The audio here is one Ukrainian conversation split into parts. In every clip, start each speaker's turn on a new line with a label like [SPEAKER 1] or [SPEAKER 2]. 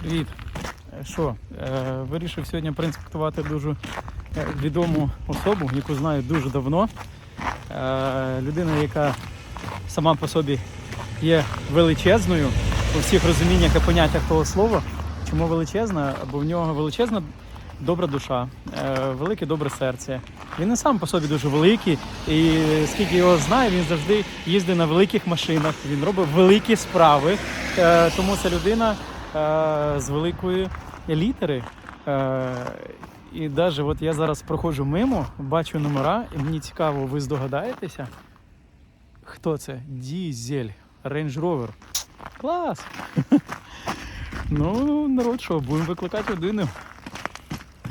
[SPEAKER 1] Привіт. Е, Що, е, вирішив сьогодні проінспектувати дуже е, відому особу, яку знаю дуже давно. Людина, яка сама по собі є величезною у всіх розуміннях і поняттях того слова. Чому величезна? Бо в нього величезна добра душа, велике добре серце. Він і сам по собі дуже великий, і скільки його знаю, він завжди їздить на великих машинах, він робить великі справи. Тому це людина з великої літери. Е, І навіть от я зараз проходжу мимо, бачу номера, і мені цікаво, ви здогадаєтеся? Хто це? Дізель, Range Rover. Клас! Ну, народ, що, будемо викликати людину.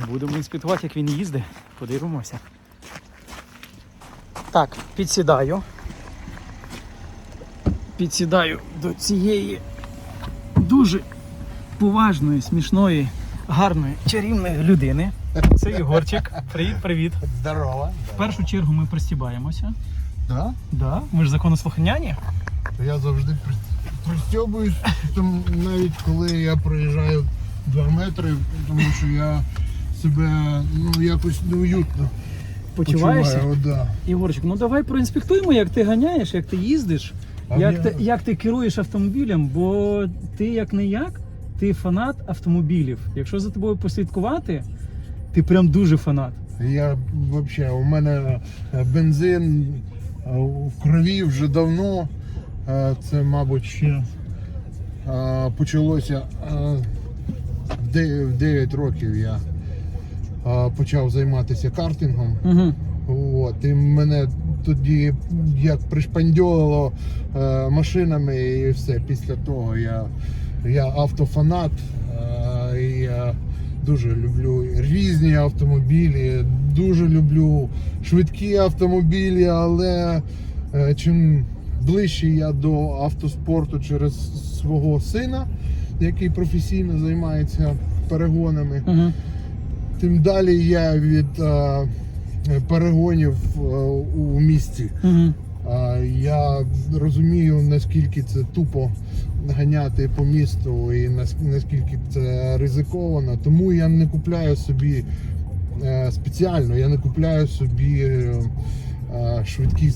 [SPEAKER 1] Будемо інспектувати, як він їздить. Подивимося. Так, підсідаю. Підсідаю до цієї дуже поважної, смішної, гарної, чарівної людини. Це Ігорчик. Привіт, привіт.
[SPEAKER 2] Здорово.
[SPEAKER 1] В першу чергу ми пристібаємося.
[SPEAKER 2] Да?
[SPEAKER 1] Да, ми ж законослухняні.
[SPEAKER 2] Я завжди при- пристьобуюсь, там, навіть коли я проїжджаю 2 метри, тому що я себе ну, якось неуютно
[SPEAKER 1] Почуваєшся?
[SPEAKER 2] почуваю. Да.
[SPEAKER 1] Ігорчик, ну давай проінспектуємо, як ти ганяєш, як ти їздиш,
[SPEAKER 2] А
[SPEAKER 1] як,
[SPEAKER 2] я-
[SPEAKER 1] ти, як ти керуєш автомобілем, бо ти як не як, ти фанат автомобілів. Якщо за тобою послідкувати, ти прям дуже фанат.
[SPEAKER 2] Я взагалі, у мене е, бензин е, в крові вже давно. Е, Це, мабуть, ще почалося в 9 років я почав займатися картингом.
[SPEAKER 1] Угу.
[SPEAKER 2] От, і мене тоді як пришпандьолило машинами і все. Після того я, я автофанат. Е, і я дуже люблю різні автомобілі, дуже люблю швидкі автомобілі, але е, чим ближче я до автоспорту через свого сина, який професійно займається перегонами,
[SPEAKER 1] Угу.
[SPEAKER 2] тим далі я від е, перегонів е, у місті. Е, я розумію, наскільки це тупо ганяти по місту і наскільки це ризиковано. Тому я не купляю собі е, спеціально, я не купляю собі. е, е,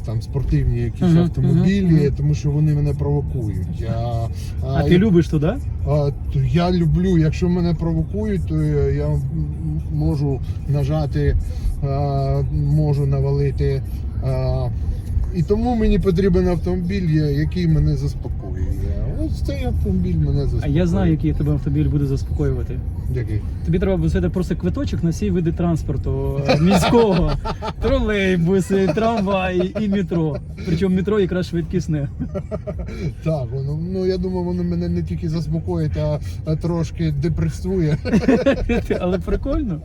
[SPEAKER 2] там спортивні якісь
[SPEAKER 1] Мгм,
[SPEAKER 2] автомобілі,
[SPEAKER 1] мгм, мгм.
[SPEAKER 2] тому що вони мене провокують. Я,
[SPEAKER 1] А ти любиш туди?
[SPEAKER 2] а, то я люблю, якщо мене провокують, то я я можу нажати, а, можу навалити. А, і тому мені потрібен автомобіль, який мене заспокоює. Цей автомобіль мене
[SPEAKER 1] А я знаю, який тебе автомобіль буде заспокоювати.
[SPEAKER 2] Який?
[SPEAKER 1] Тобі треба взяти просто квиточок на всі види транспорту е, міського. Тролейбуси, трамваї і метро. Причому метро якраз швидкісне.
[SPEAKER 2] Так, воно, ну я думаю, воно мене не тільки заспокоїть, а, а трошки депресує.
[SPEAKER 1] Але прикольно.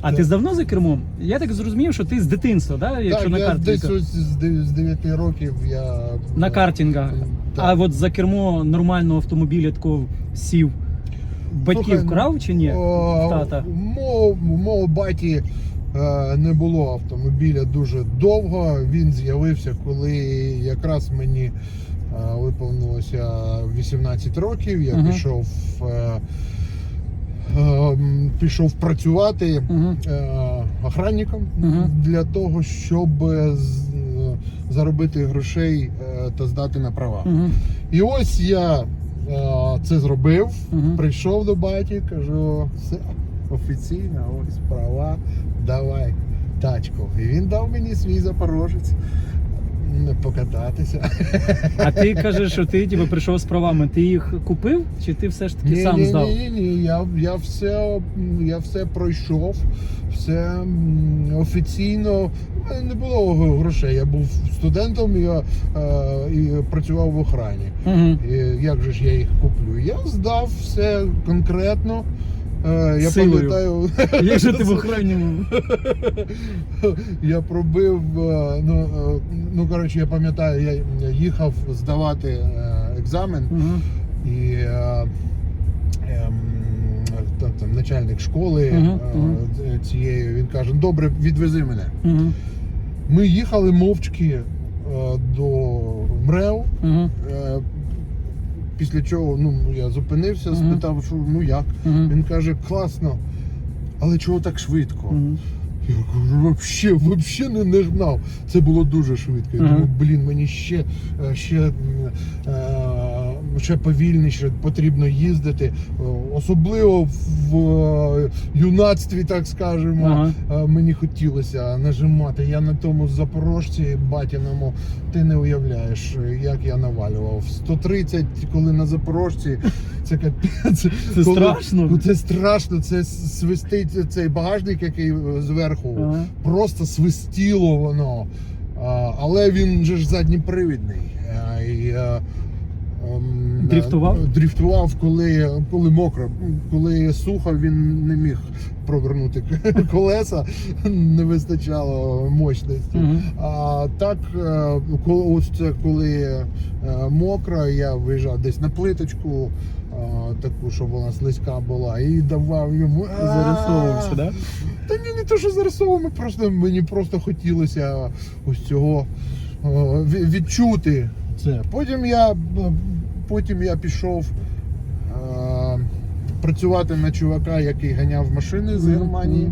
[SPEAKER 1] А ти давно за кермом? Я так зрозумів, що ти з дитинства, да? якщо
[SPEAKER 2] так,
[SPEAKER 1] на
[SPEAKER 2] я десь ось з де- з 9 років я
[SPEAKER 1] На картингах.
[SPEAKER 2] Так.
[SPEAKER 1] А от за кермо нормального автомобіля такого сів. Батьків
[SPEAKER 2] Слухай,
[SPEAKER 1] крав чи ні? Тата.
[SPEAKER 2] у Мого, баті е, не було автомобіля дуже довго. Він з'явився, коли якраз мені е, виповнилося 18 років. Я пішов, е, е, пішов працювати
[SPEAKER 1] Угу.
[SPEAKER 2] е, охранником
[SPEAKER 1] Мгм.
[SPEAKER 2] для того, щоб е, е, заробити грошей е, та здати на права.
[SPEAKER 1] Угу.
[SPEAKER 2] І ось я е, це зробив.
[SPEAKER 1] Угу.
[SPEAKER 2] Прийшов до баті, кажу, все офіційно, ось права, давай тачку. І він дав мені свій запорожець покататися.
[SPEAKER 1] А ти кажеш, що ти типу, прийшов з правами. Ти їх купив, чи ти все ж таки сам
[SPEAKER 2] ні,
[SPEAKER 1] здав?
[SPEAKER 2] ні, ні, ні, я, я, все, я все пройшов, все офіційно. Мене не було грошей. Я був студентом я, е, і працював в охрані.
[SPEAKER 1] Угу.
[SPEAKER 2] І як же ж я їх куплю? Я здав все конкретно. Е, Я
[SPEAKER 1] Силою.
[SPEAKER 2] пам'ятаю,
[SPEAKER 1] Як же ти в охрані? був?
[SPEAKER 2] я пробив. е, Ну, е, ну коротше, я пам'ятаю, я їхав здавати е, екзамен,
[SPEAKER 1] Угу.
[SPEAKER 2] і е, ем, там, там начальник школи е,
[SPEAKER 1] мгм.
[SPEAKER 2] цієї він каже: добре, відвези мене.
[SPEAKER 1] Угу.
[SPEAKER 2] Ми їхали мовчки е, до МРЕВ.
[SPEAKER 1] Угу.
[SPEAKER 2] Е, після чого ну, я зупинився, спитав, що ну як. Він каже, класно, але чого так швидко? Я кажу, вообще, вообще не, не гнав. Це було дуже швидко. Я думаю, блін, мені ще, е, ще, е, ще повільніше потрібно їздити. Особливо в е, юнацтві, так скажемо,
[SPEAKER 1] Ага.
[SPEAKER 2] е, мені хотілося нажимати. Я на тому запорожці батіному, ти не уявляєш, як я навалював. 130, коли на запорожці, це капець.
[SPEAKER 1] Це
[SPEAKER 2] Коли-
[SPEAKER 1] страшно.
[SPEAKER 2] Ну, Це страшно, це свистить цей багажник, який е, зверху,
[SPEAKER 1] Ага.
[SPEAKER 2] просто свистіло воно. Але він же ж задніпривідний. І, е,
[SPEAKER 1] Дріфтував?
[SPEAKER 2] е, Дріфтував, коли, коли мокро. Коли сухо, він не міг провернути колеса, не вистачало мощності.
[SPEAKER 1] Мгм.
[SPEAKER 2] А так, е, коли, ось це коли е, мокро, я виїжджав десь на плиточку, таку, щоб вона слизька була, і давав йому.
[SPEAKER 1] Зарисовувався, да?
[SPEAKER 2] Та ні, не то, що зарисовував, просто мені просто хотілося ось цього відчути це. Потім я, потім я пішов е, працювати на чувака, який ганяв машини з Германії.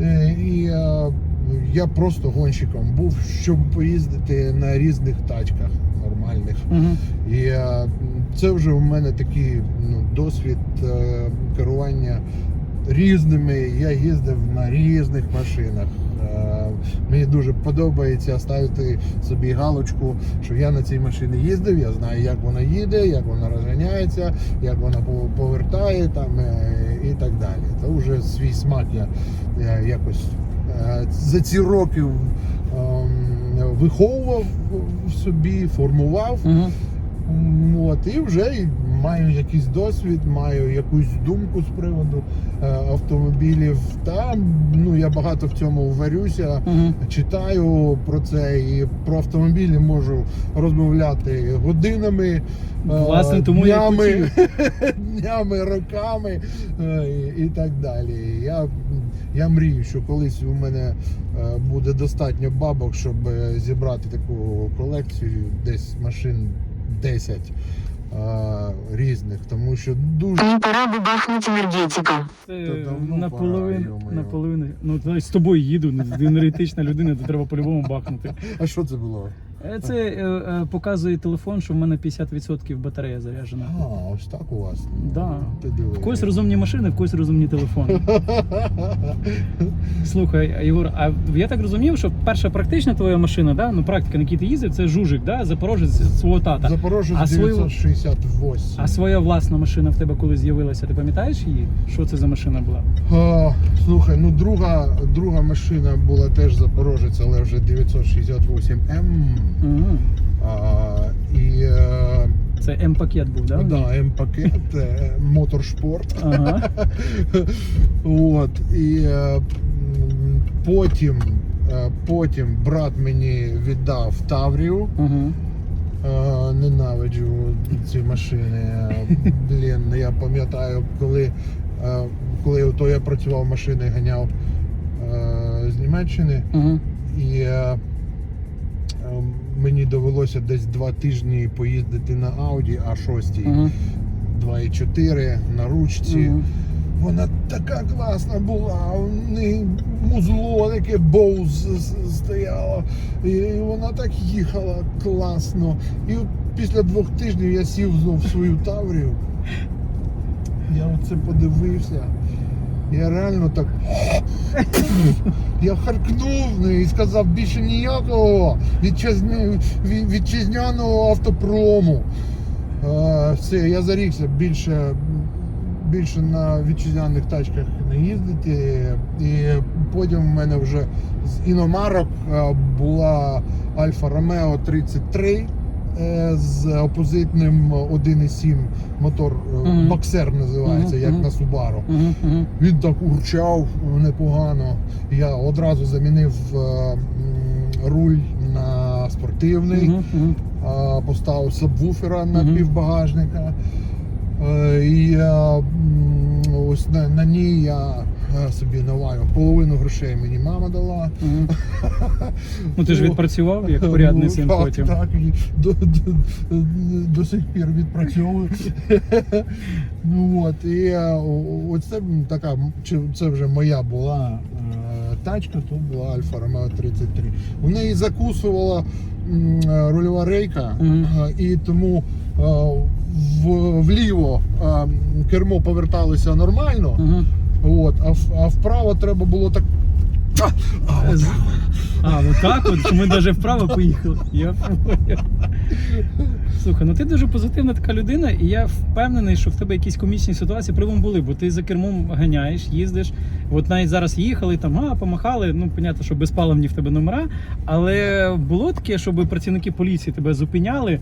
[SPEAKER 2] Е, І е, я просто гонщиком був, щоб поїздити на різних тачках нормальних. І е, це вже у мене такий ну, досвід е, керування різними. Я їздив на різних машинах. Мені дуже подобається ставити собі галочку, що я на цій машині їздив, я знаю, як вона їде, як вона розганяється, як вона повертає там е, і так далі. Це вже свій смак я, я якось е, за ці роки ем, виховував в собі, формував. М, От, і вже маю якийсь досвід, маю якусь думку з приводу е, автомобілів. Та ну я багато в цьому варюся,
[SPEAKER 1] Мгм.
[SPEAKER 2] читаю про це і про автомобілі можу розмовляти годинами, е,
[SPEAKER 1] Власне, тому
[SPEAKER 2] днями, днями, роками е, і, так далі. Я, я мрію, що колись у мене буде достатньо бабок, щоб зібрати таку колекцію, десь машин 10 е, різних, тому що дуже
[SPEAKER 3] Мені пора бы бахнуть енергетика.
[SPEAKER 1] Це
[SPEAKER 2] Та давно
[SPEAKER 1] наполовину,
[SPEAKER 2] йо-моє.
[SPEAKER 1] наполовину. Ну, то з тобою їду, енергетична людина, то треба по-любому бахнути.
[SPEAKER 2] а що це було?
[SPEAKER 1] Е, Це е, е, показує телефон, що в мене 50% батарея заряджена.
[SPEAKER 2] А, ось так у вас.
[SPEAKER 1] Да.
[SPEAKER 2] Ти диви.
[SPEAKER 1] В когось розумні машини, в когось розумні телефони. Слухай, Єгор, а я так розумів, що перша практична твоя машина, да? ну практика, на якій ти їздив, це жужик, да? запорожець свого тата.
[SPEAKER 2] Запорожець
[SPEAKER 1] А свою-
[SPEAKER 2] 968.
[SPEAKER 1] А своя власна машина в тебе коли з'явилася, ти пам'ятаєш її? Що це за машина була?
[SPEAKER 2] А, слухай, ну друга, друга машина була теж Запорожець, але вже 968М.
[SPEAKER 1] Ага.
[SPEAKER 2] А, і е,
[SPEAKER 1] Це М-пакет був, да?
[SPEAKER 2] да, М-пакет, е, моторспорт.
[SPEAKER 1] Ага.
[SPEAKER 2] От, і е, потім, е, потім брат мені віддав Таврію.
[SPEAKER 1] Ага.
[SPEAKER 2] Е, Ненавиджу ці машини. Блін, я пам'ятаю, коли, е, коли ото я працював машини, ганяв е, з Німеччини,
[SPEAKER 1] Ага.
[SPEAKER 2] і е, мені довелося десь два тижні поїздити на Audi А6
[SPEAKER 1] Ага.
[SPEAKER 2] 2.4 на ручці.
[SPEAKER 1] Ага.
[SPEAKER 2] Вона така класна була, у неї музло таке боуз стояло. І вона так їхала класно. І от після двох тижнів я сів знов в свою Таврію. Я оце подивився. Я реально так. Я харкнув ну, і сказав більше ніякого вітчизня- вітчизняного автопрому. Е, Все, я зарікся більше, більше на вітчизняних тачках не їздити. І потім в мене вже з іномарок е, була Альфа Ромео 33 е, з опозитним 1,7 мотор, е, боксер називається, як на Subaru. Він так урчав непогано. Я одразу замінив е, руль на спортивний, е, поставив сабвуфера на півбагажника. Е, І е, ось на, на ній я е, собі наваю. Половину грошей мені мама дала.
[SPEAKER 1] Ну ти ж
[SPEAKER 2] Ну,
[SPEAKER 1] відпрацював як порядний
[SPEAKER 2] Ну,
[SPEAKER 1] син
[SPEAKER 2] так,
[SPEAKER 1] потім.
[SPEAKER 2] Так, і до, до, до сих пір відпрацьовую. ну от, і е, оце така, це вже моя була е, тачка, то була Альфа Ромео 33. У неї закусувала е, рульова рейка, е, і тому е, в, вліво е, кермо поверталося нормально,
[SPEAKER 1] Ага.
[SPEAKER 2] От, а, а вправо треба було так. А, от
[SPEAKER 1] так от, ми навіть вправо поїхали. Я. Слухай, ну ти дуже позитивна така людина, і я впевнений, що в тебе якісь комічні ситуації при були, бо ти за кермом ганяєш, їздиш. От навіть зараз їхали, там, а, помахали. Ну, понятно, що безпаливні в тебе номера. Але було таке, щоб працівники поліції тебе зупиняли.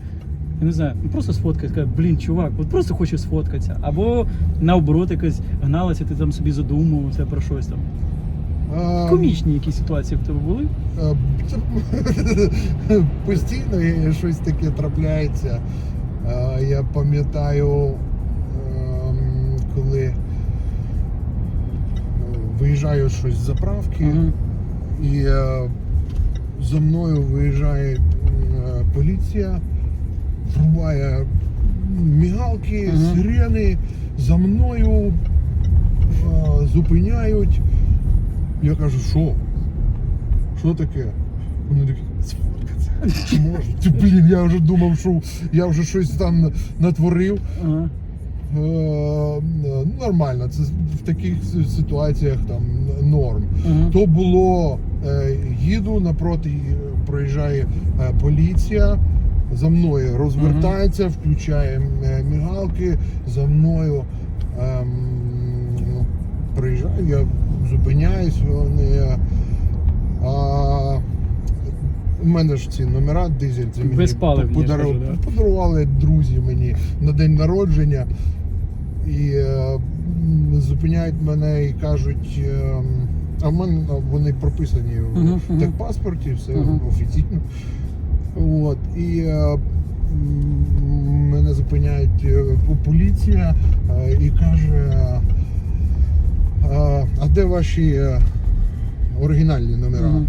[SPEAKER 1] Я не знаю, ну просто сфоткати, сказати, блін, чувак, от просто хочу сфоткатися. Або наоборот, якось гналася, ти там собі задумувався про щось там. Комічні якісь ситуації в тебе були?
[SPEAKER 2] Е, Постійно щось таке трапляється. Е, Я пам'ятаю, ем, коли е, виїжджаю щось з заправки, і е, за мною виїжджає поліція, врубає мігалки,
[SPEAKER 1] Мгм.
[SPEAKER 2] сирени, за мною е, зупиняють. Я кажу, що? Що таке? Вони такі, сфоткатися. Чи блін, я вже думав, що я вже щось там натворив.
[SPEAKER 1] Ага.
[SPEAKER 2] Е, нормально, це в таких ситуаціях там норм.
[SPEAKER 1] Ага.
[SPEAKER 2] То було, е, їду напроти, е, проїжджає е, поліція. За мною розвертається, включає е, мігалки, за мною ем, приїжджаю, я зупиняюсь, вони. А, у мене ж ці номера дизель, це мені подару-
[SPEAKER 1] скажу, да.
[SPEAKER 2] подарували друзі мені на день народження. І е, зупиняють мене і кажуть, е, а в мене вони прописані в
[SPEAKER 1] Мгм, мгм.
[SPEAKER 2] техпаспорті, все
[SPEAKER 1] Мгм.
[SPEAKER 2] офіційно. От, і е, мене зупиняють е, поліція е, і каже, а, де ваші оригінальні номера? Е,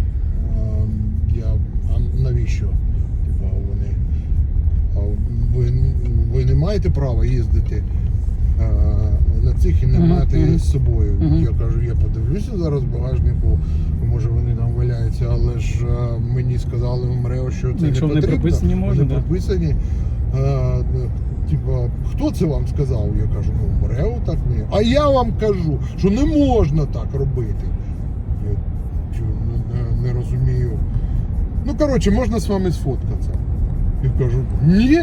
[SPEAKER 2] Я, а навіщо? Типа вони. Ви, ви не маєте права їздити цих і не
[SPEAKER 1] Мгм,
[SPEAKER 2] мати
[SPEAKER 1] мгм.
[SPEAKER 2] з собою.
[SPEAKER 1] Мгм.
[SPEAKER 2] Я кажу, я подивлюся зараз в багажнику, може вони там валяються, але ж е, мені сказали в МРЕО, що це
[SPEAKER 1] Якщо
[SPEAKER 2] не
[SPEAKER 1] вони
[SPEAKER 2] потрібно.
[SPEAKER 1] прописані, можна,
[SPEAKER 2] Вони
[SPEAKER 1] да.
[SPEAKER 2] прописані. Е, Типа, хто це вам сказав? Я кажу, ну МРЕО так не. А я вам кажу, що не можна так робити. Я чу, не, не, не розумію. Ну, коротше, можна з вами сфоткатися. Я кажу, ні,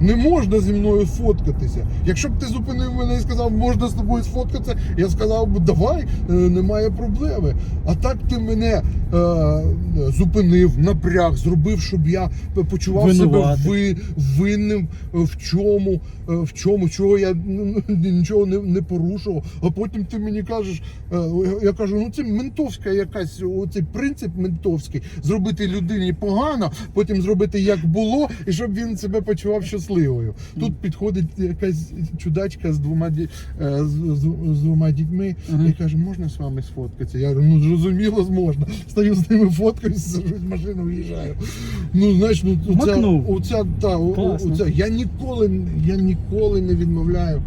[SPEAKER 2] не можна зі мною фоткатися. Якщо б ти зупинив мене і сказав, можна з тобою сфоткатися, я сказав би, давай, е, немає проблеми. А так ти мене е, зупинив, напряг, зробив, щоб я почував себе ви, винним в чому, е, в чому, чого я ну, нічого не, не порушував. А потім ти мені кажеш, е, я кажу, ну це ментовська якась, оцей принцип ментовський, зробити людині погано, потім зробити як було, і щоб він себе почував щасливою. Тут підходить якась чудачка з двома е, з, з- з двома дітьми
[SPEAKER 1] ага.
[SPEAKER 2] і каже, можна з вами сфоткатися? Я говорю, ну зрозуміло, можна. Стою з ними фоткаюся, сажусь в машину, в'їжджаю. Ну, знаєш, ну оця, оця, та, оця, я ніколи, я ніколи не відмовляю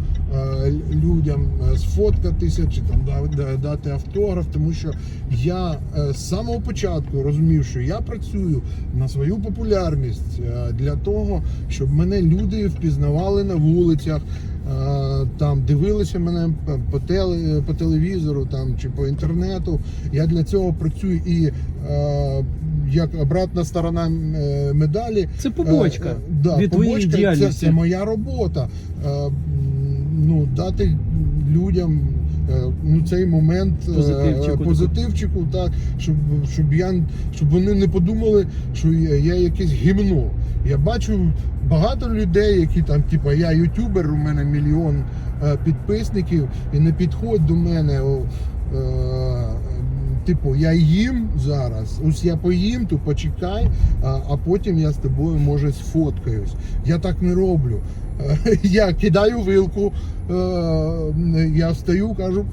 [SPEAKER 2] людям е, сфоткатися чи там да- да- дати автограф, тому що я е, з самого початку розумів, що я працюю на свою популярність е, для того, щоб мене люди впізнавали на вулицях. е, Там дивилися мене по, теле, по телевізору там, чи по інтернету. Я для цього працюю і е, як обратна сторона е, медалі.
[SPEAKER 1] Це побочка
[SPEAKER 2] Е, е, да,
[SPEAKER 1] від твоєї
[SPEAKER 2] побочка,
[SPEAKER 1] діяльності.
[SPEAKER 2] Це, це моя робота. Е, ну, дати людям е, ну, цей момент е,
[SPEAKER 1] Позитивчику
[SPEAKER 2] позитивчику, так, щоб, щоб, я, щоб вони не подумали, що я, я якесь гімно. Я бачу багато людей, які там, типу, я ютубер, у мене мільйон е, підписників, і не підходь до мене. о, типу, я їм зараз, ось я поїм, то почекай, а, а потім я з тобою може сфоткаюсь. Я так не роблю. Я кидаю вилку, е, я встаю, кажу,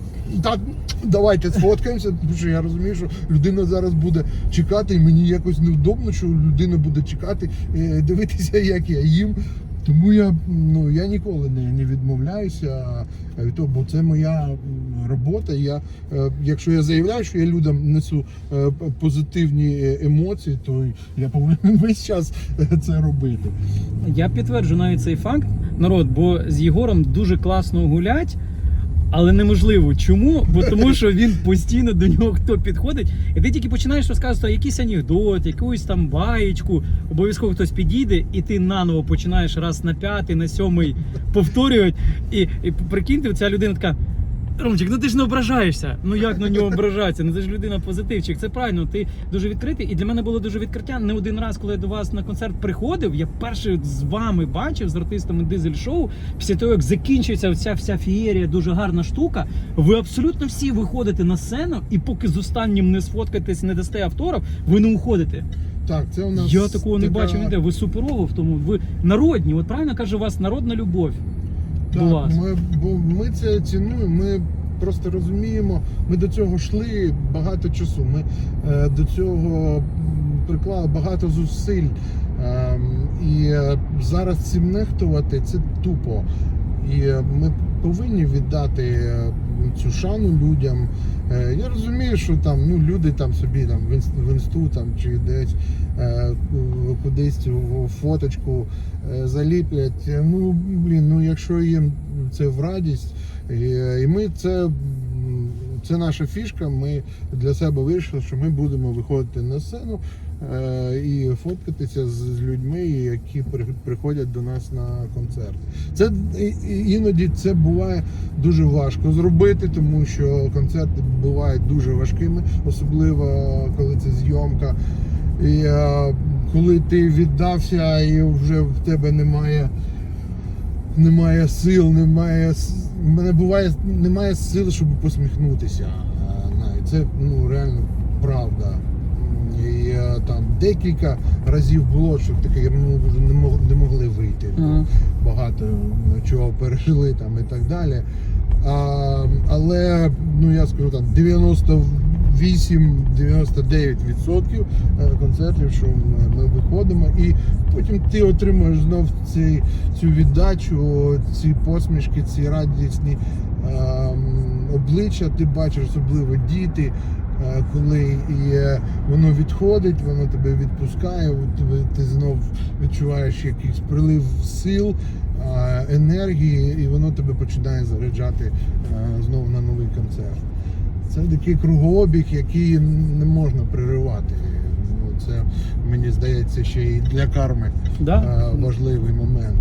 [SPEAKER 2] так, давайте сфоткаємося, тому що я розумію, що людина зараз буде чекати, і мені якось невдобно, що людина буде чекати, е, дивитися, як я їм. Тому я, ну, я ніколи не, не відмовляюся від того, бо це моя робота. Я, е, якщо я заявляю, що я людям несу е, позитивні е, емоції, то я повинен весь час це робити.
[SPEAKER 1] Я підтверджу навіть цей факт, народ, бо з Єгором дуже класно гулять. Але неможливо. Чому? Бо тому, що він постійно до нього хто підходить, і ти тільки починаєш розказувати якийсь анекдот, якусь там баєчку, обов'язково хтось підійде, і ти наново починаєш раз на п'ятий, на сьомий повторювати. І, і прикиньте, ця людина така. Ромчик, ну ти ж не ображаєшся. Ну як на нього ображатися? Ну ти ж людина позитивчик. Це правильно. Ти дуже відкритий. І для мене було дуже відкриття. Не один раз, коли я до вас на концерт приходив, я перший з вами бачив з артистами дизель шоу. Після того, як закінчується ця вся фієрія, дуже гарна штука. Ви абсолютно всі виходите на сцену, і поки з останнім не сфоткаєтесь, не дасте автограф, ви не уходите.
[SPEAKER 2] Так, це у нас
[SPEAKER 1] Я такого не
[SPEAKER 2] така-
[SPEAKER 1] бачив ніде. Ви суперово в тому. Ви народні. От правильно каже у вас народна любов.
[SPEAKER 2] Так,
[SPEAKER 1] до вас.
[SPEAKER 2] Ми, бо ми це цінуємо. Ми просто розуміємо, ми до цього йшли багато часу. Ми е, до цього приклали багато зусиль. Е, і зараз цим нехтувати це тупо. І е, ми повинні віддати е, цю шану людям. Е, Я розумію, що там ну, люди там собі там в інс- інсту там чи десь е, кудись цю фоточку е, заліплять. Ну блін, ну якщо їм це в радість, і, ми це. Це наша фішка. Ми для себе вирішили, що ми будемо виходити на сцену і фоткатися з, людьми, які при- приходять до нас на концерт. Це іноді це буває дуже важко зробити, тому що концерти бувають дуже важкими, особливо коли це зйомка. І е, коли ти віддався і вже в тебе немає. Немає сил, немає мене буває, немає сил, щоб посміхнутися. Навіть Це ну реально правда. Там декілька разів було, що таке вже не мог- не могли вийти.
[SPEAKER 1] Ага.
[SPEAKER 2] Багато ну, чого пережили там і так далі. А, але ну я скажу там 98-99% е, концертів, що ми, виходимо, і потім ти отримуєш знов ці, цю віддачу, ці посмішки, ці радісні ем, обличчя. Ти бачиш, особливо діти. Е, Коли і воно відходить, воно тебе відпускає, ти знов відчуваєш якийсь прилив сил, е, енергії, і воно тебе починає заряджати е, знову на новий концерт. Це такий кругообіг, який не можна переривати. Ну, Це мені здається ще і для карми
[SPEAKER 1] Да?
[SPEAKER 2] важливий момент.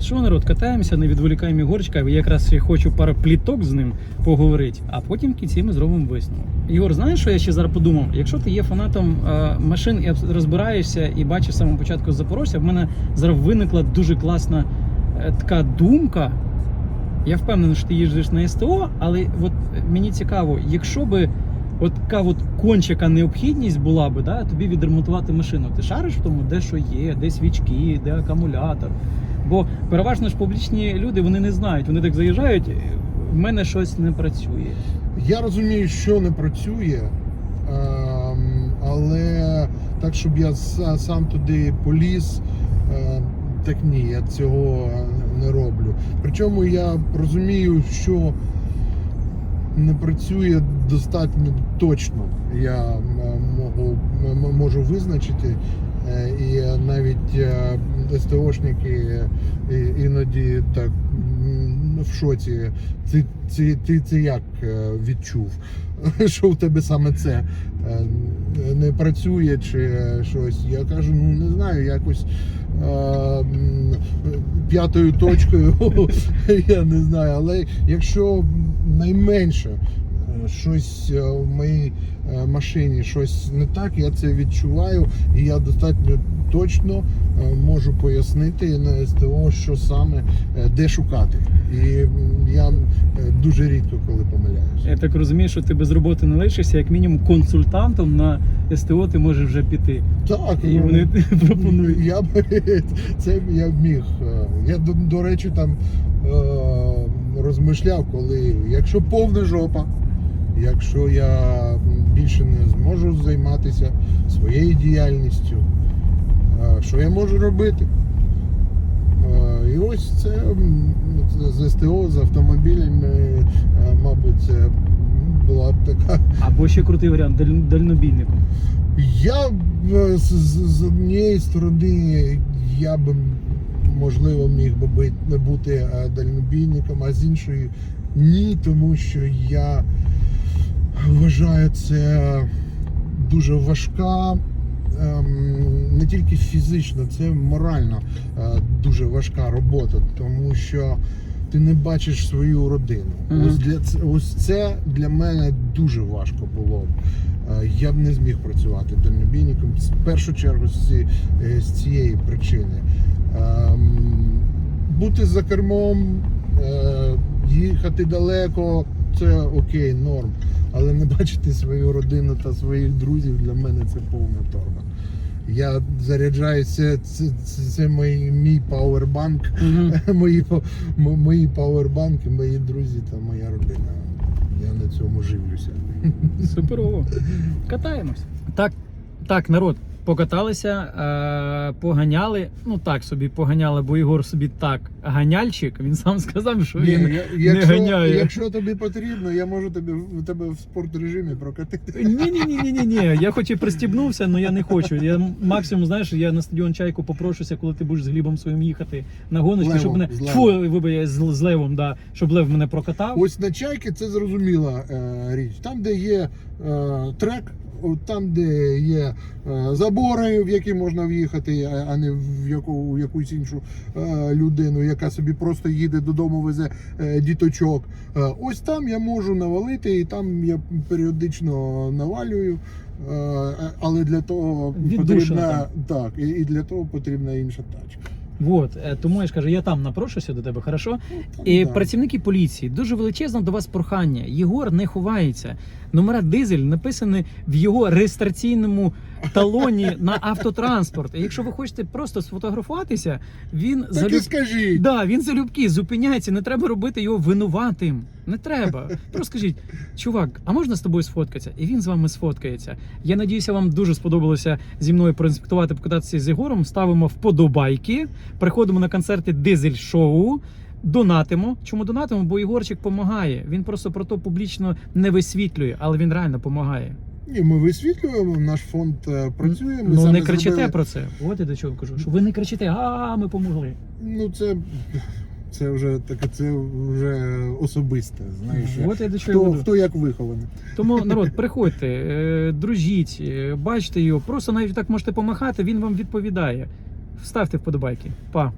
[SPEAKER 1] Що, народ, катаємося, не відволікаємо Ігорчика. Я якраз хочу пару пліток з ним поговорити, а потім в кінці ми зробимо висновок. Ігор, знаєш, що я ще зараз подумав? Якщо ти є фанатом е, машин і розбираєшся і бачиш самого початку Запорожця, в мене зараз виникла дуже класна е, така думка. Я впевнений, що ти їздиш на СТО, але от мені цікаво, якщо би от така от кончика необхідність була би, да, тобі відремонтувати машину. Ти шариш в тому, де що є, де свічки, де акумулятор. Бо переважно ж публічні люди вони не знають. Вони так заїжджають, в мене щось не працює.
[SPEAKER 2] Я розумію, що не працює, ем, але так, щоб я сам туди поліз, е, так ні, я цього не роблю. Причому я розумію, що не працює достатньо точно. Я можу, можу визначити. Е, І навіть е, СТОшники іноді так в шоці. Ти, ти, ти це як е, відчув? Що в тебе саме це е, не працює чи щось? Я кажу, ну не знаю, якось е, п'ятою точкою, я не знаю, але якщо найменше щось е, в моїй е, машині щось не так, я це відчуваю, і я достатньо точно е, можу пояснити на СТО, що саме де шукати. І я дуже рідко коли помиляюся.
[SPEAKER 1] Я так розумію, що ти без роботи не лишишся, як мінімум консультантом на СТО ти можеш вже піти.
[SPEAKER 2] Так,
[SPEAKER 1] І
[SPEAKER 2] ну,
[SPEAKER 1] вони пропонують.
[SPEAKER 2] Я б це я міг. Я до, до речі там розмишляв, коли якщо повна жопа, якщо я більше не зможу займатися своєю діяльністю, е, що я можу робити? Е, І ось це з- СТО, з автомобілями, е, мабуть, це була б така
[SPEAKER 1] Або ще крутий варіант дальнобійником.
[SPEAKER 2] Я б, з, з, з однієї сторони я б можливо міг би бути, бути дальнобійником, а з іншої ні, тому що я вважаю це дуже важка. ем, Не тільки фізично, це морально е, дуже важка робота, тому що ти не бачиш свою родину.
[SPEAKER 1] Мгм.
[SPEAKER 2] Ось для ось це для мене дуже важко було. Е, Я б не зміг працювати дальнобійником в першу чергу з, ці- е, з цієї причини. Ем, Бути за кермом, їхати далеко це окей, норм. Але не бачити свою родину та своїх друзів для мене це повна торба. Я заряджаюся, це, це, це мій, мій пауербанк, mm-hmm. мої мої пауербанки, мої друзі та моя родина. Я на цьому живлюся.
[SPEAKER 1] Суперово. Катаємось. Так, так, народ, покаталися, е, поганяли. Ну так собі поганяли, бо Ігор собі так ганяльчик. Він сам сказав, що
[SPEAKER 2] Ні,
[SPEAKER 1] він.
[SPEAKER 2] якщо,
[SPEAKER 1] ганяє.
[SPEAKER 2] якщо тобі потрібно, я можу тобі в тебе в спорт режимі прокатити.
[SPEAKER 1] Ні, ні, ні, ні, ні, ні. Я хоч і пристібнувся, але я не хочу. Я максимум, знаєш, я на стадіон чайку попрошуся, коли ти будеш з глібом своїм їхати на гоночки, щоб мене Фу,
[SPEAKER 2] Левом.
[SPEAKER 1] з, з левом, да, щоб лев мене прокатав.
[SPEAKER 2] Ось на чайки це зрозуміла е, річ. Там, де є е, трек, там, де є е, забори, в які можна в'їхати, а, не в яку, в якусь іншу е, людину, яка собі просто їде додому, везе е, діточок. Ось там я можу навалити, і там я періодично навалюю. Але для того
[SPEAKER 1] Віддушина
[SPEAKER 2] потрібна так, і, і для того потрібна інша тачка.
[SPEAKER 1] Вот, е, тому я ж кажу, я там напрошуся до тебе, хорошо? І
[SPEAKER 2] да.
[SPEAKER 1] працівники поліції дуже величезне до вас прохання. Єгор не ховається. Номера дизель написані в його реєстраційному талоні на автотранспорт. І якщо ви хочете просто сфотографуватися, він
[SPEAKER 2] Так і скажіть.
[SPEAKER 1] Да, він залюбки зупиняється, не треба робити його винуватим. Не треба. Просто скажіть, чувак, а можна з тобою сфоткатися? І він з вами сфоткається. Я надіюся, вам дуже сподобалося зі мною проінспектувати, покататися з Єгором. Ставимо вподобайки, приходимо на концерти Дизель Шоу. Донатимо. Чому донатимо? Бо Ігорчик допомагає. Він просто про то публічно не висвітлює, але він реально допомагає.
[SPEAKER 2] Ні, ми висвітлюємо, наш фонд е, працює. Ми
[SPEAKER 1] ну не кричите
[SPEAKER 2] зробили-
[SPEAKER 1] про це. От я до чого кажу. Що ви не кричите, а ми помогли.
[SPEAKER 2] Ну це, це вже таке, це вже особисте. Знаєш,
[SPEAKER 1] От я до чого
[SPEAKER 2] хто, хто як вихований.
[SPEAKER 1] Тому народ, приходьте, е, дружіть, е, бачите його, просто навіть так можете помахати, він вам відповідає. Ставте вподобайки. Па.